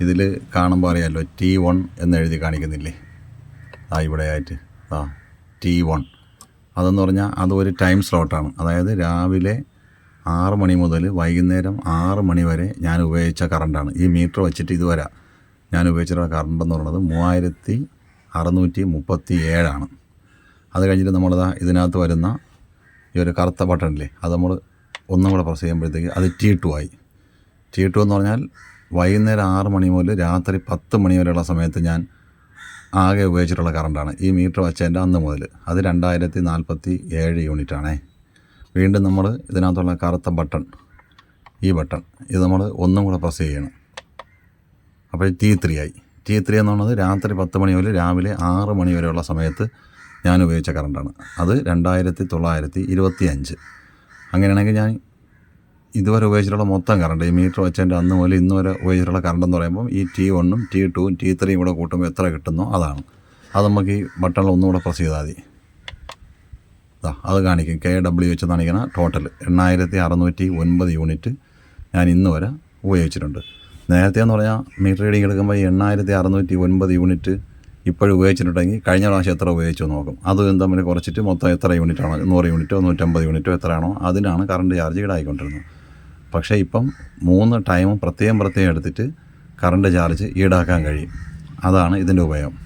ഇതിൽ കാണുമ്പോൾ അറിയാമല്ലോ ടി വൺ എന്ന് എഴുതി കാണിക്കുന്നില്ലേ? ആ ഇവിടെ ആയിട്ട്. ആ ടി വൺ അതെന്ന് പറഞ്ഞാൽ അതൊരു ടൈം സ്ലോട്ടാണ് അതായത് രാവിലെ ആറ് മണി മുതൽ വൈകുന്നേരം ആറ് മണി വരെ ഞാൻ ഉപയോഗിച്ച കറണ്ടാണ് ഈ മീറ്റർ വെച്ചിട്ട് ഇതുവരെ ഞാൻ ഉപയോഗിച്ചിട്ടുള്ള കറണ്ട് എന്ന് പറയുന്നത് മൂവായിരത്തി അറുന്നൂറ്റി മുപ്പത്തി ഏഴാണ് അത് കഴിഞ്ഞിട്ട് നമ്മളിതാ ഇതിനകത്ത് വരുന്ന ഈ ഒരു കറുത്ത ബട്ടണില്ലേ അത് നമ്മൾ ഒന്നും കൂടെ പ്രസ് ചെയ്യുമ്പോഴത്തേക്ക് അത് ടി ടു ആയി. ടി ടു എന്ന് പറഞ്ഞാൽ വൈകുന്നേരം ആറ് മണി മുതൽ രാത്രി പത്ത് മണി വരെയുള്ള സമയത്ത് ഞാൻ ആകെ ഉപയോഗിച്ചിട്ടുള്ള കറണ്ടാണ്. ഈ മീറ്റർ വച്ചതിന്റെ അന്ന് മുതൽ. അത് രണ്ടായിരത്തി നാൽപ്പത്തി ഏഴ് യൂണിറ്റാണേ. വീണ്ടും നമ്മൾ ഇതിനകത്തുള്ള കറുത്ത ബട്ടൺ ഈ ബട്ടൺ ഇത് നമ്മൾ ഒന്നും കൂടെ പ്രസ് ചെയ്യണം. അപ്പോൾ ടി ത്രീ ആയി. ടി ത്രീ എന്ന് പറയുന്നത് രാത്രി പത്ത് മണി മുതൽ രാവിലെ ആറ് മണി വരെയുള്ള സമയത്ത് ഞാൻ ഉപയോഗിച്ച കറണ്ടാണ്. അത് രണ്ടായിരത്തി തൊള്ളായിരത്തി ഇരുപത്തി അഞ്ച് അങ്ങനെയാണെങ്കിൽ ഞാൻ ഇതുവരെ ഉപയോഗിച്ചിട്ടുള്ള മൊത്തം കറണ്ട് ഈ മീറ്റർ വെച്ചതിന്റെ അന്ന് മുതൽ ഇന്ന് വരെ ഉപയോഗിച്ചിട്ടുള്ള കറണ്ട് എന്ന് പറയുമ്പോൾ ഈ ടി വണ്ണും ടി ടൂവും ടി ത്രീയും കൂടെ കൂട്ടുമ്പോൾ എത്ര കിട്ടുന്നോ അതാണ്. അത് നമുക്ക് ഈ ബട്ടണിൽ ഒന്നുകൂടെ പ്രസ് ചെയ്താൽ മതി. അത് കാണിക്കും. കെ ഡബ്ല്യു വെച്ച് കാണിക്കുന്ന ടോട്ടൽ എണ്ണായിരത്തി അറുന്നൂറ്റി ഒൻപത് യൂണിറ്റ് ഞാൻ ഇന്ന് വരെ ഉപയോഗിച്ചിട്ടുണ്ട്. നേരത്തെ എന്ന് പറഞ്ഞാൽ മീറ്റർ റീഡിംഗ് എടുക്കുമ്പോൾ എണ്ണായിരത്തി അറുന്നൂറ്റി ഒൻപത് യൂണിറ്റ് ഇപ്പോഴും ഉപയോഗിച്ചിട്ടുണ്ടെങ്കിൽ കഴിഞ്ഞ പ്രാവശ്യം എത്ര ഉപയോഗിച്ചു നോക്കും. അത് തമ്മിൽ കുറച്ചിട്ട് മൊത്തം എത്ര യൂണിറ്റാണോ നൂറ് യൂണിറ്റോ നൂറ്റമ്പത് യൂണിറ്റോ എത്രയാണോ അതിനാണ് കറണ്ട് ചാർജ് ഈടായിക്കൊണ്ടിരുന്നത്. പക്ഷേ ഇപ്പം മൂന്ന് ടൈമും പ്രത്യേകം പ്രത്യേകം എടുത്തിട്ട് കറണ്ട് ചാർജ് ഈടാക്കാൻ കഴിയും. അതാണ് ഇതിന്റെ ഉപയോഗം.